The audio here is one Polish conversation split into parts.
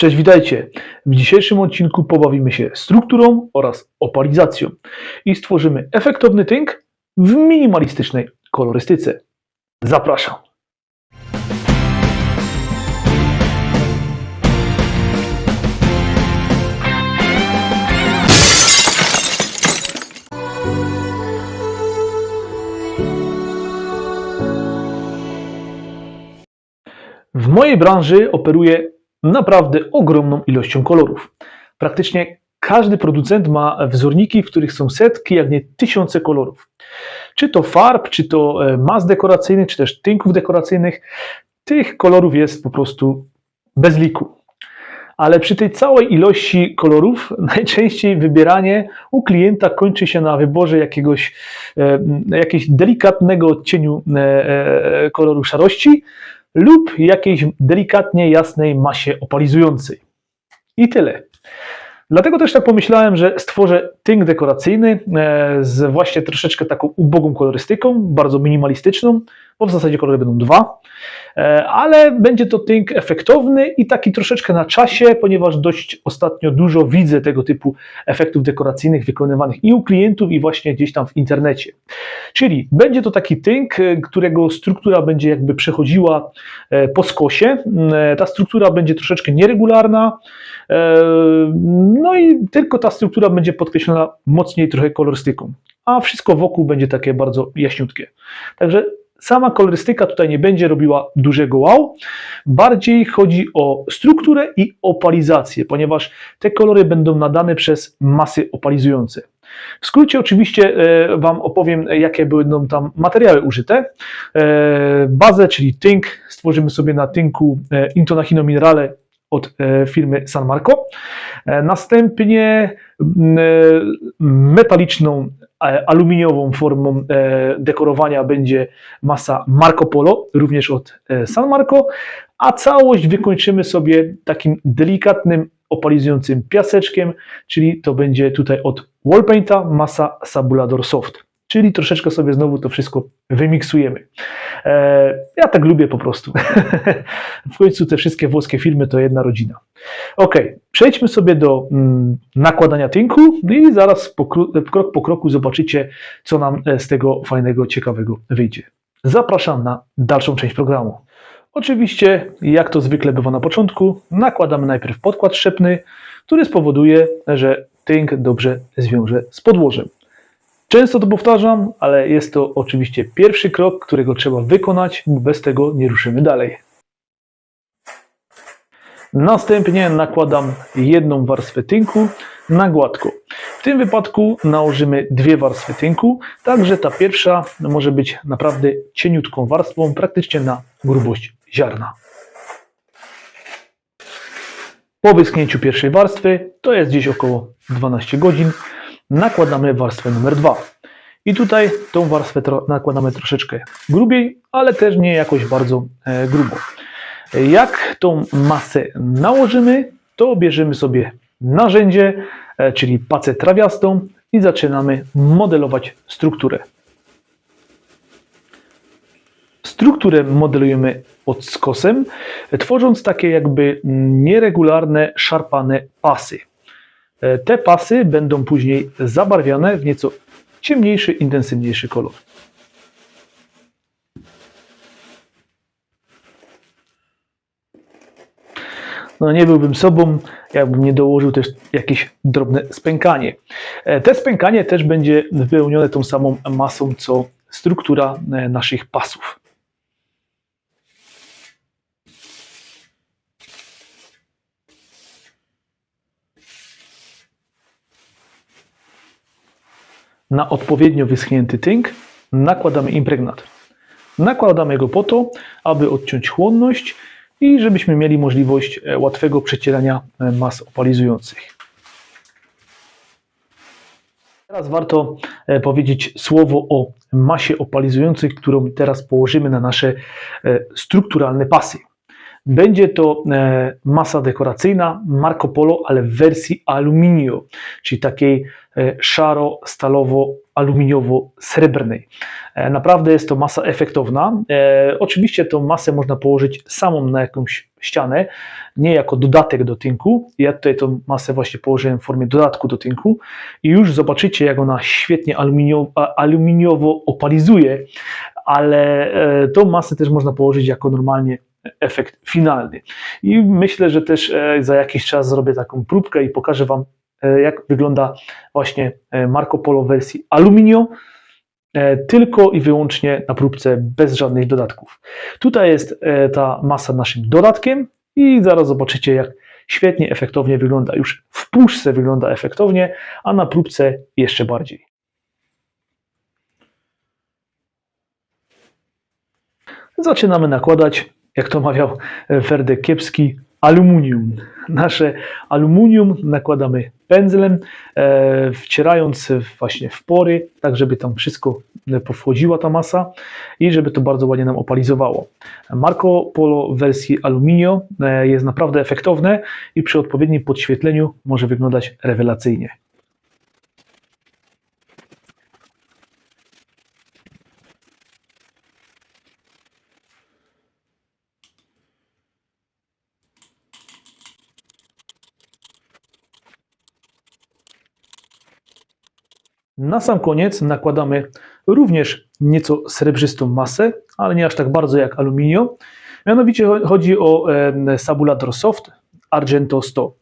Cześć, witajcie. W dzisiejszym odcinku pobawimy się strukturą oraz opalizacją i stworzymy efektowny tynk w minimalistycznej kolorystyce. Zapraszam. W mojej branży operuję naprawdę ogromną ilością kolorów. Praktycznie każdy producent ma wzorniki, w których są setki, jak nie tysiące kolorów. Czy to farb, czy to e, mas dekoracyjnych, czy też tynków dekoracyjnych, tych kolorów jest po prostu bez liku. Ale przy tej całej ilości kolorów najczęściej wybieranie u klienta kończy się na wyborze jakiegoś, e, jakiegoś delikatnego odcieniu e, koloru szarości, lub jakiejś delikatnie jasnej masie opalizującej. I tyle. Dlatego też tak pomyślałem, że stworzę tynk dekoracyjny e, z właśnie troszeczkę taką ubogą kolorystyką, bardzo minimalistyczną, bo w zasadzie kolory będą dwa, E, ale będzie to tynk efektowny i taki troszeczkę na czasie, ponieważ dość ostatnio dużo widzę tego typu efektów dekoracyjnych wykonywanych i u klientów, i właśnie gdzieś tam w internecie. Czyli będzie to taki tynk, e, którego struktura będzie jakby przechodziła e, po skosie. Ta struktura będzie troszeczkę nieregularna, no i tylko ta struktura będzie podkreślona mocniej trochę kolorystyką, a wszystko wokół będzie takie bardzo jaśniutkie. Także sama kolorystyka tutaj nie będzie robiła dużego wow, bardziej chodzi o strukturę i opalizację, ponieważ te kolory będą nadane przez masy opalizujące. W skrócie oczywiście e, Wam opowiem, jakie będą tam materiały użyte. E, Bazę, czyli tynk, stworzymy sobie na tynku e, Intonachino Minerale od e, firmy San Marco. E, Następnie e, metaliczną, e, aluminiową formą e, dekorowania będzie masa Marco Polo, również od e, San Marco, a całość wykończymy sobie takim delikatnym, opalizującym piaseczkiem, czyli to będzie tutaj od Wallpainta masa Sabulador Soft. Czyli troszeczkę sobie znowu to wszystko wymiksujemy. E, ja tak lubię po prostu. w końcu te wszystkie włoskie filmy to jedna rodzina. Ok, przejdźmy sobie do mm, nakładania tynku i zaraz po, krok po kroku zobaczycie, co nam e, z tego fajnego, ciekawego wyjdzie. Zapraszam na dalszą część programu. Oczywiście, jak to zwykle bywa na początku, nakładamy najpierw podkład szczepny, który spowoduje, że tynk dobrze zwiąże z podłożem. Często to powtarzam, ale jest to oczywiście pierwszy krok, którego trzeba wykonać, bo bez tego nie ruszymy dalej. Następnie nakładam jedną warstwę tynku na gładko. W tym wypadku nałożymy dwie warstwy tynku, tak że ta pierwsza może być naprawdę cieniutką warstwą, praktycznie na grubość ziarna. Po wyschnięciu pierwszej warstwy, to jest gdzieś około 12 godzin, nakładamy warstwę numer 2. I tutaj tą warstwę nakładamy troszeczkę grubiej, ale też nie jakoś bardzo e, grubo. Jak tą masę nałożymy, to bierzemy sobie narzędzie, e, czyli pacę trawiastą i zaczynamy modelować strukturę. Strukturę modelujemy pod skosem, tworząc takie jakby nieregularne, szarpane pasy. E, Te pasy będą później zabarwiane w nieco ciemniejszy, intensywniejszy kolor. No nie byłbym sobą, jakbym nie dołożył też jakieś drobne spękanie. E, Te spękanie też będzie wypełnione tą samą masą, co struktura e, naszych pasów. Na odpowiednio wyschnięty tynk nakładamy impregnat. Nakładamy go po to, aby odciąć chłonność i żebyśmy mieli możliwość e, łatwego przecierania e, mas opalizujących. Teraz warto e, powiedzieć słowo o masie opalizującej, którą teraz położymy na nasze strukturalne pasy. Będzie to masa dekoracyjna Marco Polo, ale w wersji aluminio, czyli takiej szaro-stalowo-aluminiowo-srebrnej. E, Naprawdę jest to masa efektowna. E, Oczywiście tą masę można położyć samą na jakąś ścianę, nie jako dodatek do tynku. Ja tutaj tą masę właśnie położyłem w formie dodatku do tynku i już zobaczycie, jak ona świetnie aluminio- a- aluminiowo opalizuje, ale e, tą masę też można położyć jako normalnie efekt finalny. I myślę, że też za jakiś czas zrobię taką próbkę i pokażę Wam, jak wygląda właśnie e, Marco Polo wersji aluminio, e, tylko i wyłącznie na próbce bez żadnych dodatków. Tutaj jest e, ta masa naszym dodatkiem i zaraz zobaczycie, jak świetnie, efektownie wygląda. Już w puszce wygląda efektownie, a na próbce jeszcze bardziej. Zaczynamy nakładać, jak to mawiał Ferdek Kiepski, aluminium. Nasze aluminium nakładamy pędzlem, e, wcierając właśnie w pory, tak żeby tam wszystko powchodziła ta masa i żeby to bardzo ładnie nam opalizowało. Marco Polo w wersji aluminio e, jest naprawdę efektowne i przy odpowiednim podświetleniu może wyglądać rewelacyjnie. Na sam koniec nakładamy również nieco srebrzystą masę, ale nie aż tak bardzo jak aluminio. Mianowicie cho- chodzi o Sabulator Soft Argento 100.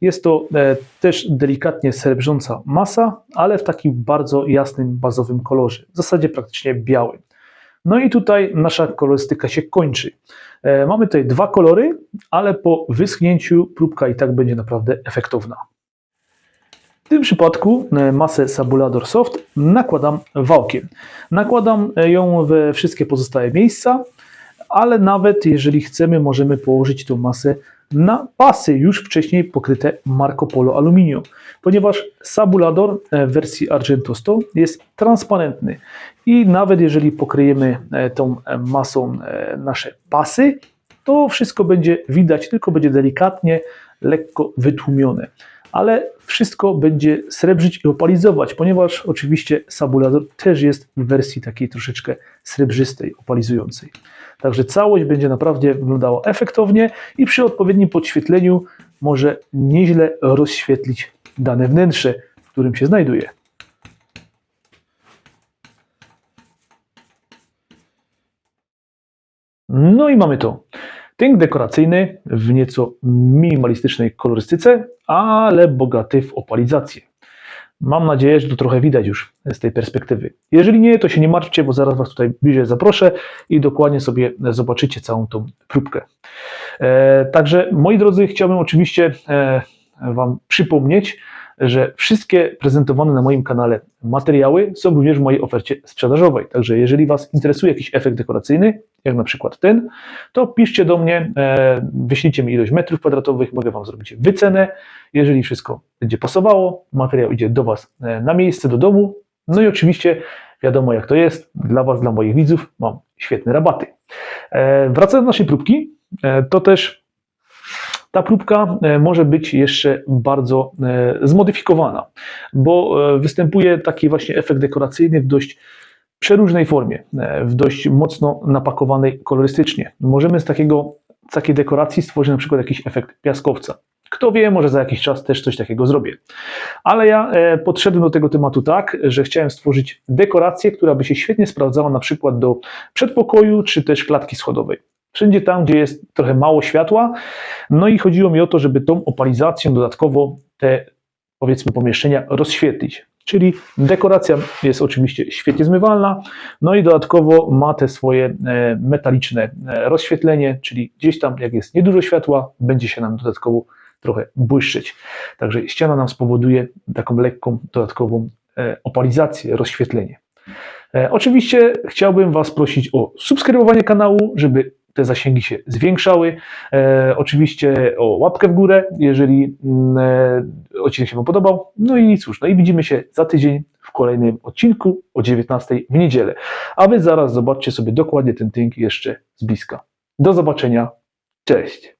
Jest to e, też delikatnie srebrząca masa, ale w takim bardzo jasnym, bazowym kolorze, w zasadzie praktycznie białym. No i tutaj nasza kolorystyka się kończy. E, Mamy tutaj dwa kolory, ale po wyschnięciu próbka i tak będzie naprawdę efektowna. W tym przypadku e, masę Sabulador Soft nakładam wałkiem. Nakładam e, ją we wszystkie pozostałe miejsca, ale nawet jeżeli chcemy, możemy położyć tą masę na pasy już wcześniej pokryte Marco Polo aluminium, ponieważ Sabulador e, w wersji Argento 100 jest transparentny i nawet jeżeli pokryjemy tą masą nasze pasy, to wszystko będzie widać, tylko będzie delikatnie, lekko wytłumione ale wszystko będzie srebrzyć i opalizować, ponieważ oczywiście Sabulador też jest w wersji takiej troszeczkę srebrzystej, opalizującej. Także całość będzie naprawdę wyglądała efektownie i przy odpowiednim podświetleniu może nieźle rozświetlić dane wnętrze, w którym się znajduje. No i mamy to. Tynk dekoracyjny w nieco minimalistycznej kolorystyce, ale bogaty w opalizację. Mam nadzieję, że to trochę widać już z tej perspektywy. Jeżeli nie, to się nie martwcie, bo zaraz Was tutaj bliżej zaproszę i dokładnie sobie zobaczycie całą tą próbkę. E, także moi drodzy, chciałbym oczywiście e, Wam przypomnieć, że wszystkie prezentowane na moim kanale materiały są również w mojej ofercie sprzedażowej. Także jeżeli Was interesuje jakiś efekt dekoracyjny, jak na przykład ten, to piszcie do mnie, e, wyślijcie mi ilość metrów kwadratowych, mogę Wam zrobić wycenę. Jeżeli wszystko będzie pasowało, materiał idzie do Was e, na miejsce, do domu. No i oczywiście wiadomo jak to jest, dla Was, dla moich widzów mam świetne rabaty. E, Wracając do naszej próbki, to też ta próbka może być jeszcze bardzo zmodyfikowana, bo występuje taki właśnie efekt dekoracyjny w dość przeróżnej formie, e, w dość mocno napakowanej kolorystycznie. Możemy z takiego, takiej dekoracji stworzyć na przykład jakiś efekt piaskowca. Kto wie, może za jakiś czas też coś takiego zrobię. Ale ja e, podszedłem do tego tematu tak, że chciałem stworzyć dekorację, która by się świetnie sprawdzała na przykład do przedpokoju czy też klatki schodowej. Wszędzie tam, gdzie jest trochę mało światła. No i chodziło mi o to, żeby tą opalizacją dodatkowo te powiedzmy pomieszczenia rozświetlić. Czyli dekoracja jest oczywiście świetnie zmywalna, no i dodatkowo ma te swoje e, metaliczne e, rozświetlenie, czyli gdzieś tam, jak jest niedużo światła, będzie się nam dodatkowo trochę błyszczeć. Także ściana nam spowoduje taką lekką dodatkową e, opalizację, rozświetlenie. Oczywiście chciałbym Was prosić o subskrybowanie kanału, żeby te zasięgi się zwiększały. E, oczywiście o łapkę w górę, jeżeli mm, e, odcinek się Wam podobał. No i cóż, no i widzimy się za tydzień w kolejnym odcinku o 19 w niedzielę. A Wy zaraz zobaczcie sobie dokładnie ten tynk jeszcze z bliska. Do zobaczenia. Cześć.